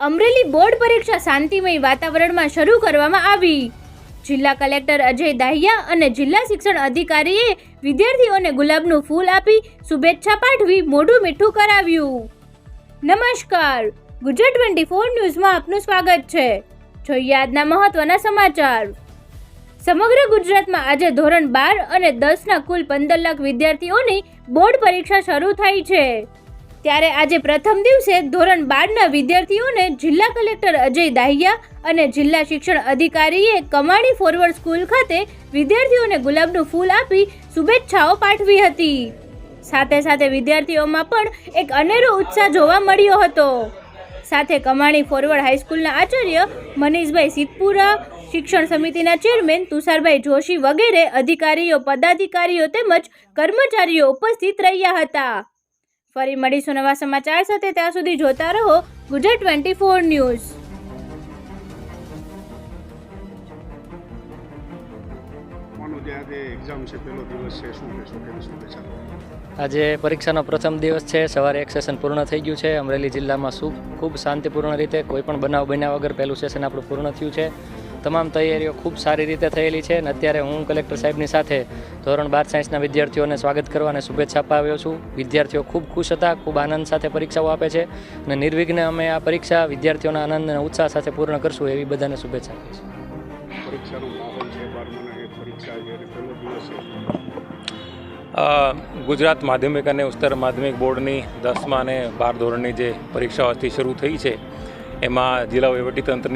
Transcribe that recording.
Amreli board પરીક્ષા શાંતિમય વાતાવરણમાં શરૂ કરવામાં આવી. જિલ્લા કલેક્ટર અજય દાહિયા અને જિલ્લા શિક્ષણ અધિકારીએ વિદ્યાર્થીઓને ગુલાબનું ફૂલ આપી શુભેચ્છા પાઠવી મોઢું મીઠું કરાવ્યું. નમસ્કાર. ગુજરાત ટ્વેન્ટી ફોર ન્યૂઝમાં આપનું સ્વાગત છે. જોઈએ આજના મહત્વના સમાચાર. સમગ્ર ગુજરાતમાં આજે ધોરણ બાર અને દસના કુલ પંદર લાખ વિદ્યાર્થીઓની બોર્ડ પરીક્ષા શરૂ થઈ છે. ત્યારે આજે પ્રથમ દિવસે ધોરણ બારના વિદ્યાર્થીઓને જિલ્લા કલેક્ટર અજય દાહિયા અને જિલ્લા શિક્ષણ અધિકારીએ કમાણી ફોરવર્ડ સ્કૂલ ખાતે વિદ્યાર્થીઓને ગુલાબનું ફૂલ આપી શુભેચ્છાઓ પાઠવી હતી. સાથે સાથે વિદ્યાર્થીઓમાં પણ એક અનેરો ઉત્સાહ જોવા મળ્યો હતો. સાથે કમાણી ફોરવર્ડ હાઈસ્કૂલના આચાર્ય મનીષભાઈ સિદ્ધપુરા, શિક્ષણ સમિતિના ચેરમેન તુષારભાઈ જોશી વગેરે અધિકારીઓ, પદાધિકારીઓ તેમજ કર્મચારીઓ ઉપસ્થિત રહ્યા હતા. ફરી મળીશું નવા સમાચાર સાથે. ત્યાં સુધી જોતા રહો ગુજરાત ટ્વેન્ટી ફોર ન્યૂઝ. આજે એક્ઝામ છે પહેલો દિવસ છે શું કહેશો કેવી શુભેચ્છા આજે પરીક્ષાનો પ્રથમ દિવસ છે સવારે એક સેશન પૂર્ણ થઈ ગયું છે. અમરેલી જિલ્લામાં શું ખૂબ શાંતિપૂર્ણ રીતે કોઈ પણ બનાવ બન્યા વગર પહેલું સેશન આપણું પૂર્ણ થયું છે. તમામ તૈયારીઓ ખૂબ સારી રીતે થયેલી છે અને અત્યારે હું કલેક્ટર સાહેબની સાથે ધોરણ બાર સાયન્સના વિદ્યાર્થીઓને સ્વાગત કરવા અને શુભેચ્છા આપવા આવ્યો છું. વિદ્યાર્થીઓ ખૂબ ખુશ હતા ખૂબ આનંદ સાથે પરીક્ષાઓ આપે છે અને નિર્વિઘ્ને અમે આ પરીક્ષા વિદ્યાર્થીઓના આનંદ અને ઉત્સાહ સાથે પૂર્ણ કરશું એવી બધાને શુભેચ્છા આપીશ પરીક્ષાનો છે બારમાના એ પરીક્ષા છે અને પહેલો દિવસ છે. અ, ગુજરાત માધ્યમિક અને ઉચ્ચતર માધ્યમિક બોર્ડની દસમા અને બાર ધોરણની જે પરીક્ષાઓથી શરૂ થઈ છે એમાં જિલ્લા વહીવટીતંત્રની